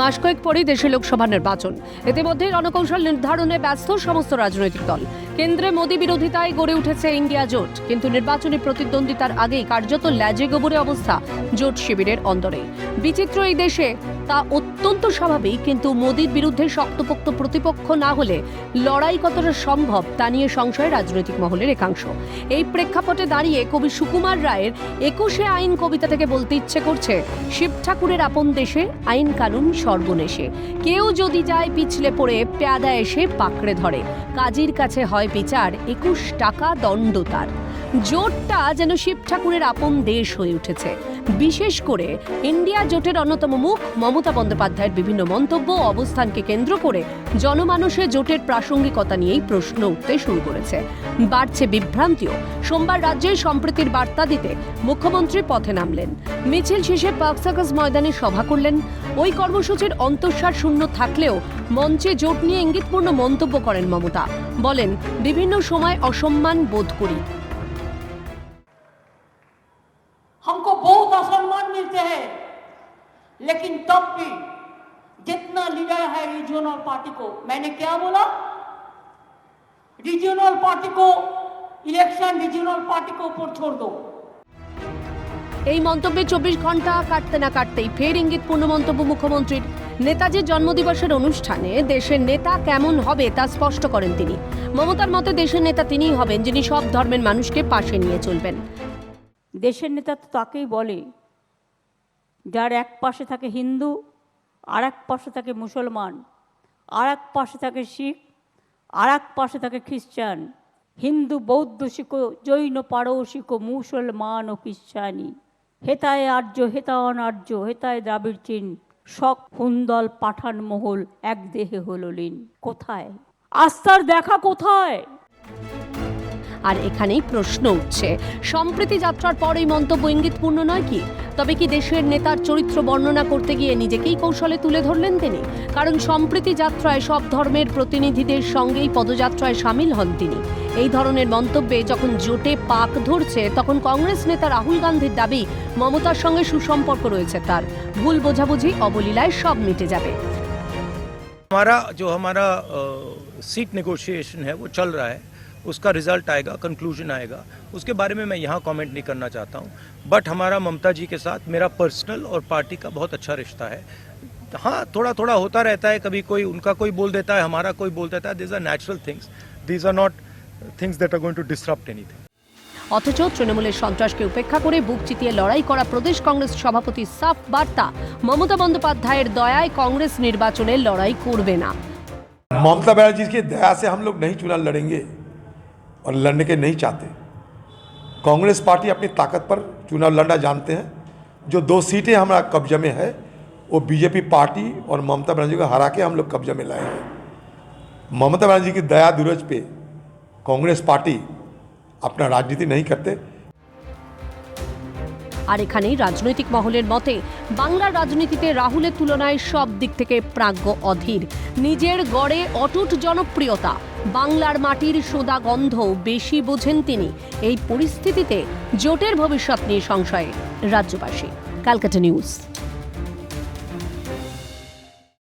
মাস কয়েক পরেই দেশে লোকসভা নির্বাচন। ইতিমধ্যে রণকৌশল নির্ধারণে ব্যস্ত সমস্ত রাজনৈতিক দল। কেন্দ্রে মোদী বিরোধিতায় গড়ে উঠেছে ইন্ডিয়া জোট। কিন্তু নির্বাচনী প্রতিদ্বন্দ্বিতার আগেই কার্যত ল্যাজে গোবরে অবস্থা জোট শিবিরের অন্দরে। বিচিত্র এই দেশে তা অত্যন্ত স্বাভাবিক, কিন্তু মোদীর বিরুদ্ধে শক্তপোক্ত প্রতিপক্ষ না হলে লড়াই কতটা সম্ভব তা নিয়ে সংশয় রাজনৈতিক মহলের একাংশ। এই প্রেক্ষাপটে দাঁড়িয়ে কবি সুকুমার রায়ের একুশে আইন কবিতা থেকে বলতে ইচ্ছে করছে, শিব ঠাকুরের আপন দেশে আইন কানুন সর্বনেশে। কেউ যদি যায় পিছলে পড়ে, পেয়াদা এসে পাকড়ে ধরে। কাজীর কাছে হয় বিচার, একুশ টাকা দণ্ড তার। জোটটা যেন শিব ঠাকুরের আপন দেশ হয়ে উঠেছে। বিশেষ করে ইন্ডিয়া জোটের অন্যতম মুখ মমতা বন্দ্যোপাধ্যায়ের বিভিন্ন মন্তব্য অবস্থানকে কেন্দ্র করে জনমানসে জোটের প্রাসঙ্গিকতা নিয়েই প্রশ্ন উঠতে শুরু করেছে। বাড়ছে বিভ্রান্তিও। সোমবার রাজ্যে সম্প্রীতির বার্তা দিতে মুখ্যমন্ত্রী পথে নামলেন। মিছিল শেষে পার্ক সার্কাস ময়দানে সভা করলেন। ওই কর্মসূচির অন্তঃসার শূন্য থাকলেও মঞ্চে জোট নিয়ে ইঙ্গিতপূর্ণ মন্তব্য করেন মমতা। বলেন, বিভিন্ন সময় অসম্মান বোধ করি। लेकिन तब भी जितना लीडर है रीजनल पार्टी को मैंने क्या बोला रीजनल पार्टी को इलेक्शन रीजनल पार्टी को ऊपर छोड़ दो এই মন্তব্যে চব্বিশ ঘন্টা কাটতে না কাটতেই ফের ইঙ্গিতপূর্ণ মন্তব্য মুখ্যমন্ত্রীর নেতাজির জন্মদিবসের অনুষ্ঠানে দেশের নেতা কেমন হবে তা স্পষ্ট করেন তিনি মমতার মতে দেশের নেতা তিনিই হবেন যিনি সব ধর্মের মানুষকে পাশে নিয়ে চলবেন দেশের নেতা তো তাকেই বলে যার এক পাশে থাকে হিন্দু আর এক পাশে থাকে মুসলমান আর এক পাশে থাকে শিখ আর এক পাশে থাকে খ্রিস্টান। হিন্দু, বৌদ্ধ, শিখ, জৈন, পারসিক, মুসলমান ও খ্রিস্টানি। হেতায় আর্য হেতায়ন আর্য, হেতায় দ্রাবিড় চীন শক হুন্দল পাঠান, মহল, এক দেহে হলো লীন। কোথায়? আস্থার দেখা কোথায়? আর এখানেই প্রশ্ন উঠছে। সম্প্রীতি যাত্রার পর এই মন্তব্য ইঙ্গিতপূর্ণ নয় কি? তবে কি দেশের নেতার চরিত্র বর্ণনা করতে গিয়ে নিজেকেই কৌশলে তুলে ধরলেন তিনি কারণ সম্প্রীতি যাত্রায় সব ধর্মের প্রতিনিধিদের সঙ্গেই পদযাত্রায় সামিল হন তিনি এই ধরনের মন্তব্যে যখন জোটে পাক ধরছে তখন কংগ্রেস নেতা রাহুল গান্ধীর দাবি মমতার সঙ্গে সুসম্পর্ক রয়েছে তার ভুল বোঝাবুঝি অবলীলায় সব মিটে যাবে हमारा जो हमारा सीट नेगोशिएशन है वो चल रहा है उसका रिजल्ट आएगा कंक्लूजन आएगा उसके बारे में मैं यहाँ कमेंट नहीं करना चाहता हूँ बट हमारा ममता जी के साथ मेरा पर्सनल और पार्टी का बहुत अच्छा रिश्ता है हाँ थोड़ा थोड़ा होता रहता है कभी कोई उनका कोई बोल देता है हमारा कोई बोल देता है this are natural things these are not things that are going to disrupt anything অথচ তৃণমূলের সন্ত্রাসকে উপেক্ষা করে বুক চিতিয়ে লড়াই করা প্রদেশ কংগ্রেস সভাপতি সাফ বার্তা মমতা বন্দ্যোপাধ্যায়ের দয়ায় কংগ্রেস নির্বাচনে লড়াই করবে না ममता बनर्जी की दया से हम लोग नहीं चुनाव लड़ेंगे और लड़ने के नहीं चाहते। कांग्रेस पार्टी अपनी ताकत पर चुनाव लड़ना जानते हैं। जो दो सीटें हमारा कब्जे में है, वो बीजेपी पार्टी और ममता बनर्जी को हरा के हम लोग कब्जे में लाए हैं। ममता बनर्जी की दया दूरज पे कांग्रेस पार्टी अपना राजनीति नहीं करते। আর এখানেই রাজনৈতিক মহলের মতে, বাংলার রাজনীতিতে রাহুলের তুলনায় সব দিক থেকে প্রাজ্ঞ অধীর। নিজের গড়ে অটুট জনপ্রিয়তা, বাংলার মাটির সোদা গন্ধ বেশি বোঝেন তিনি। এই পরিস্থিতিতে জোটের ভবিষ্যৎ নিয়ে সংশয়ে রাজ্যবাসী। ক্যালকাটা নিউজ।